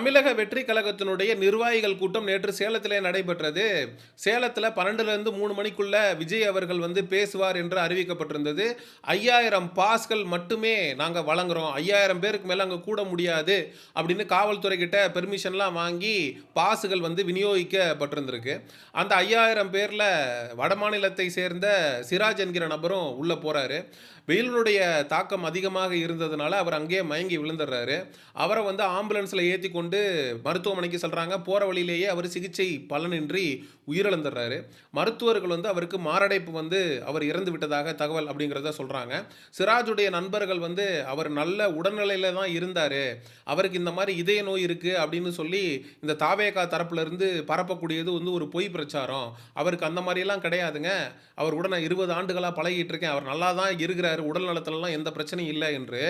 தமிழக வெற்றி கழகத்தினுடைய நிர்வாகிகள் கூட்டம் நேற்று சேலத்திலே நடைபெற்றது. சேலத்தில் பன்னெண்டுலேருந்து மூணு மணிக்குள்ள விஜய் அவர்கள் வந்து பேசுவார் என்று அறிவிக்கப்பட்டிருந்தது. ஐயாயிரம் பாஸ்கள் மட்டுமே நாங்கள் வழங்குறோம். ஐயாயிரம் பேருக்கு மேலே அங்கே கூட முடியாது அப்படின்னு காவல்துறை கிட்ட பெர்மிஷன்லாம் வாங்கி பாஸுகள் வந்து விநியோகிக்கப்பட்டிருந்திருக்கு. அந்த ஐயாயிரம் பேரில் வடமாநிலத்தை சேர்ந்த சிராஜ் என்கிற நபரும் உள்ளே போகிறாரு வெயிலுடைய தாக்கம் அதிகமாக இருந்ததுனால அவர் அங்கேயே மயங்கி விழுந்துடுறாரு. அவரை வந்து ஆம்புலன்ஸில் ஏற்றி கொண்டு மருத்துவமனைக்கு செல்கிறாங்க போகிற வழியிலேயே அவர் சிகிச்சை பலனின்றி உயிரிழந்துடுறாரு. மருத்துவர்கள் வந்து அவருக்கு மாரடைப்பு வந்து அவர் இறந்து விட்டதாக தகவல் அப்படிங்கிறத சொல்கிறாங்க சிராஜுடைய நண்பர்கள் வந்து அவர் நல்ல உடல்நிலையில் தான் இருந்தார். அவருக்கு இந்த மாதிரி இதய நோய் இருக்குது அப்படின்னு சொல்லி இந்த தாவேகா தரப்புலேருந்து பரப்பக்கூடியது வந்து ஒரு பொய் பிரச்சாரம். அவருக்கு அந்த மாதிரியெல்லாம் கிடையாதுங்க. அவர் உடனே இருபது ஆண்டுகளாக பழகிட்டு இருக்கேன். அவர் நல்லா தான் இருக்கிறாரு. உடல் நலத்துலலாம் எந்த பிரச்சனையும் இல்லை என்று.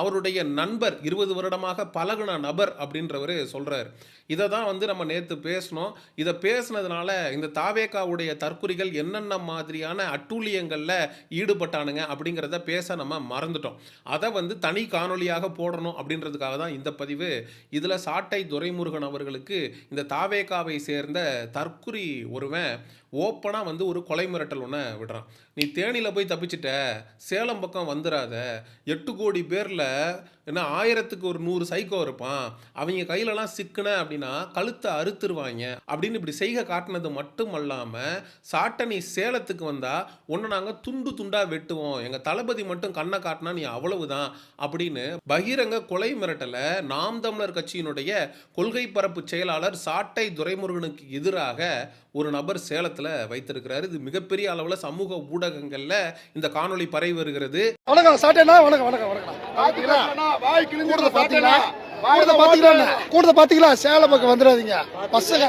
அவருடைய நண்பர் இருபது வருடமாக பழகுன நபர் அப்படின்றவர் சொல்கிறார் இதை தான் வந்து நம்ம நேற்று பேசினோம். இதை பேசுனதுனால இந்த தாவேகாவுடைய தற்குறிகள் என்னென்ன மாதிரியான அட்டூழியங்களில் ஈடுபட்டானுங்க அப்படிங்கிறத பேச நம்ம மறந்துட்டோம். அதை வந்து தனி காணொளியாக போடணும் அப்படின்றதுக்காக தான் இந்த பதிவு. இதில் சாட்டை துரைமுருகன் அவர்களுக்கு இந்த தாவேக்காவை சேர்ந்த தற்குறி ஒருவன் ஓப்பனாக வந்து ஒரு கொலை மிரட்டல் ஒன்று விடுறான். நீ தேனியில் போய் தப்பிச்சிட்ட சேலம் பக்கம் வந்துடாத எட்டு கோடி பேரில் என்ன ஆயிரத்துக்கு ஒரு நூறு சைக்கோ இருப்பான். அவங்க கையிலலாம் சிக்கின அப்படின்னா கழுத்தை அறுத்துருவாங்க. அப்படின்னு இப்படி செய்க காட்டினது மட்டும் அல்லாமல் சாட்டை நீ சேலத்துக்கு வந்தால் ஒன்று நாங்கள் துண்டு துண்டாக வெட்டுவோம். எங்கள் தளபதி மட்டும் கண்ணை காட்டினா நீ அவ்வளவுதான். அப்படின்னு பகிரங்க கொலை மிரட்டலை நாம் தமிழர் கட்சியினுடைய கொள்கை பரப்பு செயலாளர் சாட்டை துரைமுருகனுக்கு எதிராக ஒரு நபர் சேலத்தில் வைத்திருக்கிறார். இது மிகப்பெரிய அளவில் சமூக ஊடகங்களில் இந்த காணொலி பரவி வருகிறது. வணக்கம் சாட்டேண்ணா வணக்கம் வணக்கம் வணக்கம் பாத்தீங்களா? கூடத பாத்தீங்களா? கூடத பாத்தீங்களா? சேலம் பக்கம் வந்துடாதீங்க. பசங்க.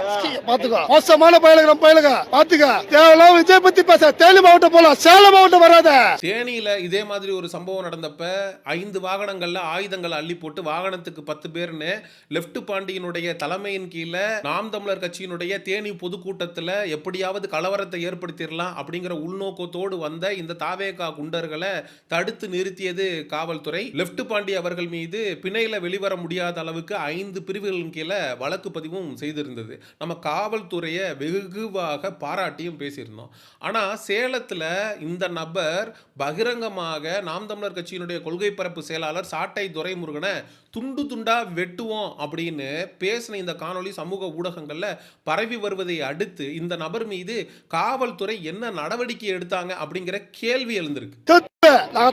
பாத்துக்கோ. மோசமான பயலுங்க நம்ம பயலுங்க பாத்துக்க. தேவையில்லாம விஜய் பத்தி பேச. தேனி மாவட்டம் போலாம். சேலம் மாவட்டம் வராத. தேனியில் இதே மாதிரி ஒரு சம்பவம் நடந்தப்ப ஐந்து வாகனங்கள்ல ஆயுதங்களை அள்ளி போட்டு வாகனத்துக்கு பத்து பேர்னு லெப்ட் பாண்டியனுடைய தலைமையின் கீழே நாம் தமிழர் கட்சியினுடைய தேனி பொதுக்கூட்டத்தில் எப்படியாவது கலவரத்தை ஏற்படுத்திடலாம் அப்படிங்கிற உள்நோக்கத்தோடு வந்த இந்த தாவேகா குண்டர்களை தடுத்து நிறுத்தியது காவல்துறை. லெப்ட் பாண்டி அவர்கள் மீது பிணையில வெளிவர முடியாத. அளவுக்கு ஐந்து பிரிவுகளின் கீழே வழக்கு பதிவும் செய்திருந்தது. நம்ம காவல்துறையை வெகுவாக பாராட்டியும் பேசியிருந்தோம். ஆனால் சேலத்தில் இந்த நபர் பகிரங்கமாக நாம் தமிழர் கட்சியினுடைய கொள்கை பரப்பு செயலாளர் சாட்டை துரைமுருகனை துண்டு துண்டா வெட்டுவோம் அப்படின்னு பேசின இந்த காணொளி சமூக ஊடகங்களில் பரவி வருவதை அடுத்து இந்த நபர் மீது காவல்துறை என்ன நடவடிக்கை எடுத்தாங்க அப்படிங்கிற கேள்வி எழுந்திருக்கு.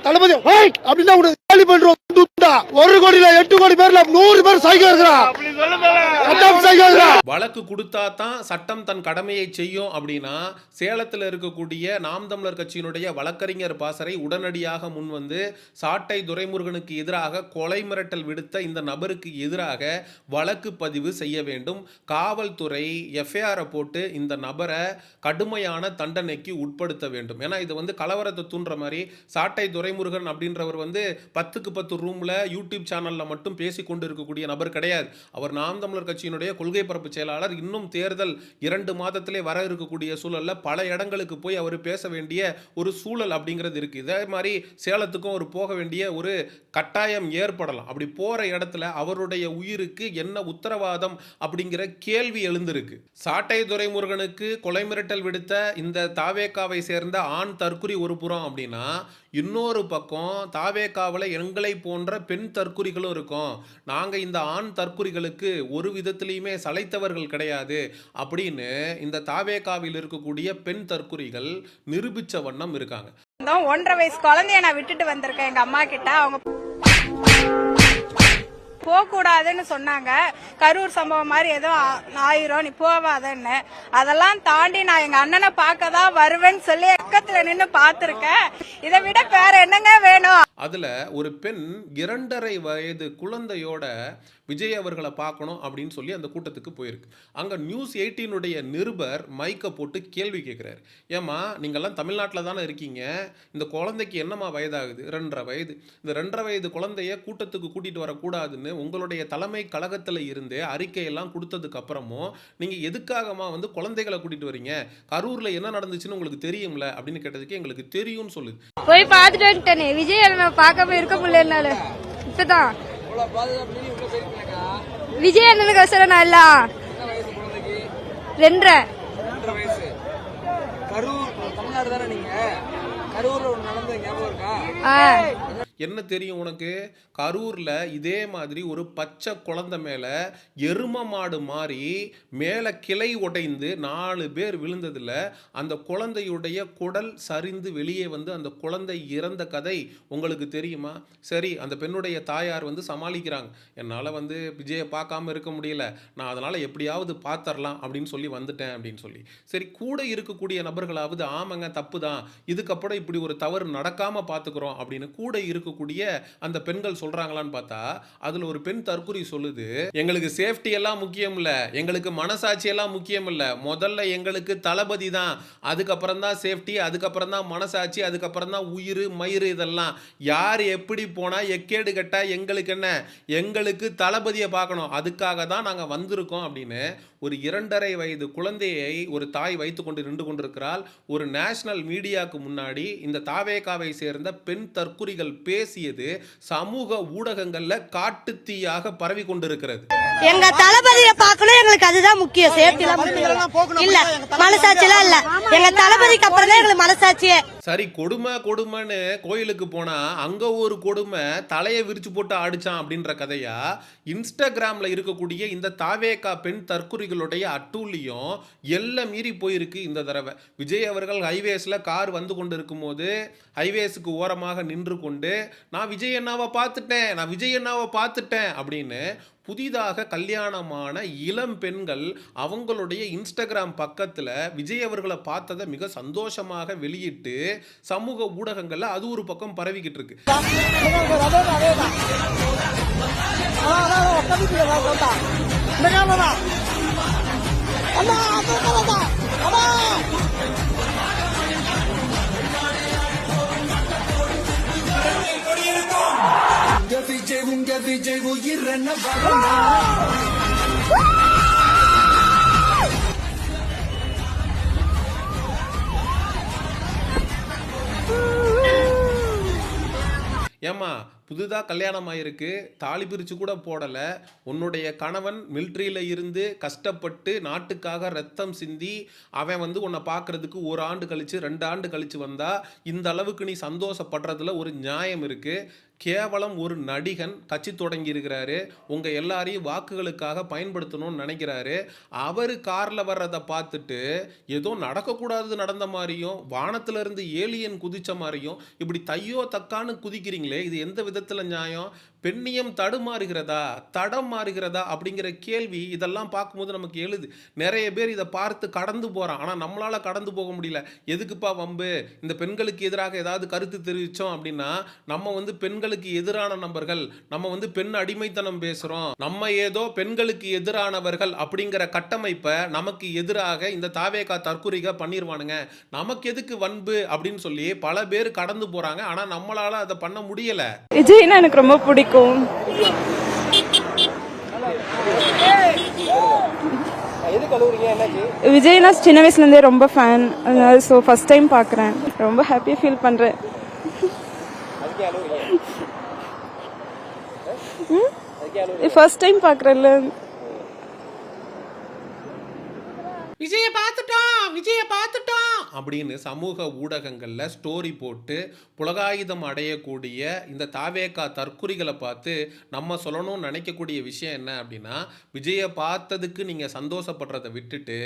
தளபதி. அப்படின்னா காலி பண்றோம் துண்டா. ஒரு கோடியில எட்டு கோடி பேர்ல நூறு பேர் சைக்கோ இருக்கிறான் வழக்கு கொடுத்தா தான் சட்டம் தன் கடமையை செய்யும் அப்படின்னா சேலத்தில் இருக்கக்கூடிய நாம் தமிழர் கட்சியினுடைய வழக்கறிஞர் பாசறை உடனடியாக முன் வந்து சாட்டை துரைமுருகனுக்கு எதிராக கொலை மிரட்டல் விடுத்த இந்த நபருக்கு எதிராக வழக்கு பதிவு செய்ய வேண்டும். காவல்துறை எஃப்ஐஆரை போட்டு இந்த நபரை கடுமையான தண்டனைக்கு உட்படுத்த வேண்டும். ஏன்னா இது வந்து கலவரத்தை தூண்டுற மாதிரி சாட்டை துரைமுருகன் அப்படின்றவர் வந்து பத்துக்கு பத்து ரூமில் யூடியூப் சேனலில் மட்டும் பேசி கொண்டு இருக்கக்கூடிய நபர் கிடையாது. அவர் நாம் தமிழர் கட்சியினுடைய கொள்கை பரப்பு செயலாளர். இன்னும் தேர்தல் இரண்டு மாதத்திலே வர இருக்கக்கூடிய சூழலில் பல இடங்களுக்கு போய் அவர் பேச வேண்டிய ஒரு சூழல் அப்படிங்கிறது இருக்குது இதே மாதிரி சேலத்துக்கும் அவர் போக வேண்டிய ஒரு கட்டாயம் ஏற்படலாம். அப்படி போகிற இடத்துல அவருடைய உயிருக்கு என்ன உத்தரவாதம் அப்படிங்கிற கேள்வி எழுந்திருக்கு. சாட்டை துரைமுருகனுக்கு கொலை மிரட்டல் விடுத்த இந்த தாவேக்காவை சேர்ந்த ஆண் தற்குறி ஒரு புறம் அப்படின்னா இன்னொரு பக்கம் தாவேக்காவில் எங்களை போன்ற பெண் தற்குறிகளும் இருக்கும். நாங்கள் இந்த ஆண் தற்குறிகளுக்கு ஒரு விதத்திலையுமே சளைத்தவர்கள் கிடையாது. அப்படின்னு இந்த தாவேக்காவில் இருக்கக்கூடிய பெண் தற்குறிகள் நிரூபித்த வண்ணம் இருக்காங்க. ஒன்றரை வயசு குழந்தைய நான் விட்டுட்டு வந்திருக்கேன். எங்க அம்மா கிட்ட அவங்க போகக்கூடாதுன்னு சொன்னாங்க. கரூர் சம்பவம் மாதிரி ஏதோ ஆயிரும் நீ போவாதன்னு. அதெல்லாம் தாண்டி நான் எங்க அண்ணனை பார்க்க தான் வருவேன்னு சொல்லி பக்கத்துல நின்று பாத்திருக்கேன் இதை விட வேற என்னங்க வேணும்? அதில் ஒரு பெண் இரண்டரை வயது குழந்தையோட விஜய் அவர்களை பார்க்கணும் அப்படின்னு சொல்லி அந்த கூட்டத்துக்கு போயிருக்கு. அங்கே நியூஸ் எயிட்டீனுடைய நிருபர் மைக்கை போட்டு கேள்வி கேட்குறாரு ஏம்மா நீங்கள்லாம் தமிழ்நாட்டில் தானே இருக்கீங்க? இந்த குழந்தைக்கு என்னம்மா வயதாகுது? ரெண்டரை வயது. இந்த ரெண்டரை வயது குழந்தைய கூட்டத்துக்கு கூட்டிகிட்டு வரக்கூடாதுன்னு உங்களுடைய தலைமை கழகத்தில் இருந்து அறிக்கையெல்லாம் கொடுத்ததுக்கு அப்புறமும் நீங்கள் எதுக்காகமா வந்து குழந்தைகளை கூட்டிகிட்டு வரீங்க? கரூரில் என்ன நடந்துச்சுன்னு உங்களுக்கு தெரியும்ல? அப்படின்னு கேட்டதுக்கு எங்களுக்கு தெரியும்னு சொல்லுது. போய் பார்த்துட்டு வந்துட்டேனே. விஜய் நான் பார்க்காம இருக்க முடியல என்னால. இப்பதான். விஜய் அண்ணனுக்கு நான் எல்லாம் ரெண்டரை. கரூர் தமிழ்நாடு தானே நீங்க? கரூர்ல ஒண்ணு நடந்தது ஞாபகம் இருக்கா? என்ன தெரியும் உனக்கு? கரூரில் இதே மாதிரி ஒரு பச்சை குழந்தை மேலே எரும மாடு மாறி மேலே கிளை உடைந்து நாலு பேர் விழுந்ததில் அந்த குழந்தையுடைய குடல் சரிந்து வெளியே வந்து அந்த குழந்தை இறந்த கதை உங்களுக்கு தெரியுமா? சரி அந்த பெண்ணுடைய தாயார் வந்து சமாளிக்கிறாங்க. என்னால் வந்து விஜயை பார்க்காம இருக்க முடியல. நான் அதனால் எப்படியாவது பார்த்துடலாம் அப்படின்னு சொல்லி வந்துட்டேன் அப்படின்னு சொல்லி. சரி கூட இருக்கக்கூடிய நபர்களாவது ஆமாங்க தப்பு தான் இதுக்கப்புறம் இப்படி ஒரு தவறு நடக்காமல் பார்த்துக்கிறோம் அப்படின்னு கூட இருக்கக்கூடிய அந்த பெண்கள் சொல்கிறாங்களான்னு பார்த்தா அதில் ஒரு பெண் தற்குறி சொல்லுது எங்களுக்கு சேஃப்டி எல்லாம் முக்கியம் இல்லை எங்களுக்கு மனசாட்சி எல்லாம் முக்கியம் இல்லை முதல்ல எங்களுக்கு தளபதி தான் அதுக்கப்புறம் தான் சேஃப்டி அதுக்கப்புறம் தான் மனசாட்சி அதுக்கப்புறம் தான் உயிர் மயிறு இதெல்லாம். யார் எப்படி போனால் எக்கேடு கட்டா எங்களுக்கு என்ன? எங்களுக்கு தளபதியை பார்க்கணும் அதுக்காக தான் நாங்கள் வந்திருக்கோம் அப்படின்னு ஒரு இரண்டரை வயது குழந்தையை ஒரு தாய் வைத்து கொண்டு நின்று கொண்டிருக்கிறாள். ஒரு நேஷனல் மீடியாவுக்கு முன்னாடி இந்த தாவேகாவை சேர்ந்த பெண் தற்குறிகள் பேசியது சமூக ஊடகங்கள்ல காட்டுத்தீயாக பரவி கொண்டிருக்கிறது. எங்க தளபதியை பார்க்கணும் எங்களுக்கு அதுதான் முக்கியம். சேஃப்டி இல்ல மனசாட்சி எல்லாம் இல்ல எங்க தளபதிக்கு அப்புறம் தான் எங்களுக்கு மனசாட்சியே. சரி கொடுமை கொடுமைன்னு கோயிலுக்கு போனா அங்க ஒரு கொடுமை தலையை விரிச்சு போட்டு ஆடிச்சான் அப்படின்ற கதையா? இன்ஸ்டாகிராம்ல இருக்கக்கூடிய இந்த தாவேகா பெண் தற்குறிகளுடைய அட்டூழியம் எல்லாம் மீறி போயிருக்கு இந்த தடவை. விஜய் அவர்கள் ஹைவேஸ்ல கார் வந்து கொண்டு இருக்கும்போது ஹைவேஸுக்கு ஓரமாக நின்று கொண்டு நான் விஜய் அண்ணாவை பார்த்துட்டேன் நான் விஜய் அண்ணாவை பார்த்துட்டேன் அப்படின்னு புதிதாக கல்யாணமான இளம் பெண்கள் அவங்களுடைய இன்ஸ்டாகிராம் பக்கத்தில் விஜய் அவர்களை பார்த்ததை மிக சந்தோஷமாக வெளியிட்டு சமூக ஊடகங்களில் அது ஒரு பக்கம் பரவிக்கிட்டு இருக்கு. உங்க விஜய் உங்க விஜய் உயிர் புதுதாக கல்யாணம் ஆயிருக்கு தாலி பிரித்து கூட போடலை. உன்னுடைய கணவன் மிலிட்ரியில் இருந்து கஷ்டப்பட்டு நாட்டுக்காக ரத்தம் சிந்தி அவன் வந்து உன்னை பார்க்கறதுக்கு ஒரு ஆண்டு கழித்து ரெண்டு ஆண்டு கழித்து வந்தால் இந்த அளவுக்கு நீ சந்தோஷப்படுறதுல ஒரு நியாயம் இருக்குது கேவலம் ஒரு நடிகன் கட்சி தொடங்கி இருக்கிறாரு. உங்கள் எல்லாரையும் வாக்குகளுக்காக பயன்படுத்தணும்னு நினைக்கிறாரு. அவர் காரில் வர்றதை பார்த்துட்டு ஏதோ நடக்கக்கூடாது நடந்த மாதிரியும் வானத்திலிருந்து ஏலியன் குதித்த மாதிரியும் இப்படி தையோ தக்கான்னு குதிக்கிறீங்களே இது எந்த வித விதத்தில் நியாயம். பெண்ணியம் தடுமாறுகிறதா தடம் மாறுகிறதா? அப்படிங்கிற கேள்வி இதெல்லாம் பார்க்கும்போது நமக்கு எழுது. நிறைய பேர் இதை பார்த்து கடந்து போகிறான் ஆனால் நம்மளால் கடந்து போக முடியல. எதுக்குப்பா வம்பு? இந்த பெண்களுக்கு எதிராக ஏதாவது கருத்து தெரிவித்தோம் அப்படின்னா நம்ம வந்து பெண்களுக்கு எதிரான நபர்கள் நம்ம வந்து பெண் அடிமைத்தனம் பேசுகிறோம் நம்ம ஏதோ பெண்களுக்கு எதிரானவர்கள் அப்படிங்கிற கட்டமைப்பை நமக்கு எதிராக இந்த தாவேகா தற்குறிக பண்ணிடுவானுங்க நமக்கு எதுக்கு வன்பு அப்படின்னு சொல்லி பல பேர் கடந்து போகிறாங்க ஆனால் நம்மளால் அதை பண்ண முடியலை. விஜய்னா எனக்கு ரொம்ப பிடிக்கும். கழுவுறீங்க என்னாச்சு விஜய்னா சின்ன வயசுலேருந்தே ரொம்ப ஃபேன் ஸோ ஃபர்ஸ்ட் டைம் பார்க்குறேன் ரொம்ப ஹாப்பியாக ஃபீல் பண்ணுறேன் ஃபர்ஸ்ட் டைம் பார்க்குறேன்ல விஜய பார்த்துட்டோம். விஜயை பார்த்துட்டோம் அப்படின்னு சமூக ஊடகங்களில் ஸ்டோரி போட்டு புலகாயுதம் அடையக்கூடிய இந்த தாவேக்கா தற்குறிகளை பார்த்து நம்ம சொல்லணும்னு நினைக்கக்கூடிய விஷயம் என்ன அப்படின்னா விஜயை பார்த்ததுக்கு நீங்கள் சந்தோஷப்படுறதை விட்டுட்டு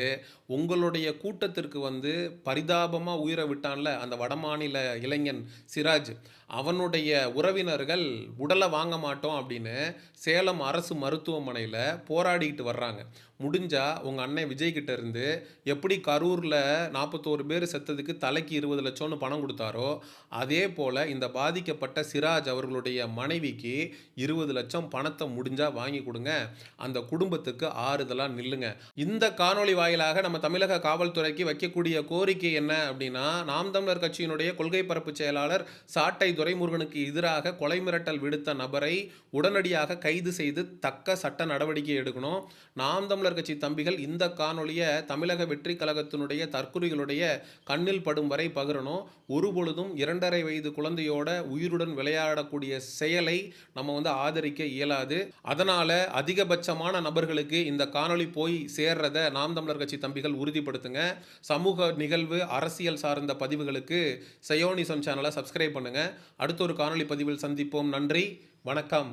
உங்களுடைய கூட்டத்திற்கு வந்து பரிதாபமாக உயிரை விட்டான்ல அந்த வடமாநில இளைஞன் சிராஜ். அவனுடைய உறவினர்கள் உடலை வாங்க மாட்டோம் அப்படின்னு சேலம் அரசு மருத்துவமனையில் போராடிக்கிட்டு வர்றாங்க. முடிஞ்சால் உங்கள் அண்ணன் விஜய்கிட்ட இருந்து எப்படி கரூரில் நாற்பத்தோரு பேர் செத்ததுக்கு தலைக்கு இருபது லட்சம்னு பணம் கொடுத்தாரோ அதே போல் இந்த பாதிக்கப்பட்ட சிராஜ் அவர்களுடைய மனைவிக்கு இருபது லட்சம் பணத்தை முடிஞ்சால் வாங்கி கொடுங்க. அந்த குடும்பத்துக்கு ஆறுதலாக நில்லுங்க. இந்த காணொளி வாயிலாக நம்ம தமிழக காவல்துறைக்கு வைக்கக்கூடிய கோரிக்கை என்ன அப்படின்னா நாம் தமிழர் கட்சியினுடைய கொள்கை பரப்பு செயலாளர் சாட்டை துரைமுருகனுக்கு எதிராக கொலை மிரட்டல் விடுத்த நபரை உடனடியாக கைது செய்து தக்க சட்ட நடவடிக்கை எடுக்கணும். நாம் தமிழர் கட்சி தம்பிகள் இந்த காணொளியை தமிழக வெற்றி கழகத்தினுடைய தற்குறிகளுடைய கண்ணில் படும் வரை பகிரணும். ஒரு பொழுதும் இரண்டரை வயது குழந்தையோட உயிருடன் விளையாடக்கூடிய செயலை நம்ம வந்து ஆதரிக்க இயலாது. அதனால அதிகபட்சமான நபர்களுக்கு இந்த காணொளி போய் சேர்றத நாம் தமிழர் கட்சி தம்பிகள் உறுதிப்படுத்துங்க. சமூக நிகழ்வு அரசியல் சார்ந்த பதிவுகளுக்கு சயோனிசம் சேனலை சப்ஸ்கிரைப் பண்ணுங்க. அடுத்த ஒரு காணொளி பதிவில் சந்திப்போம். நன்றி. வணக்கம்.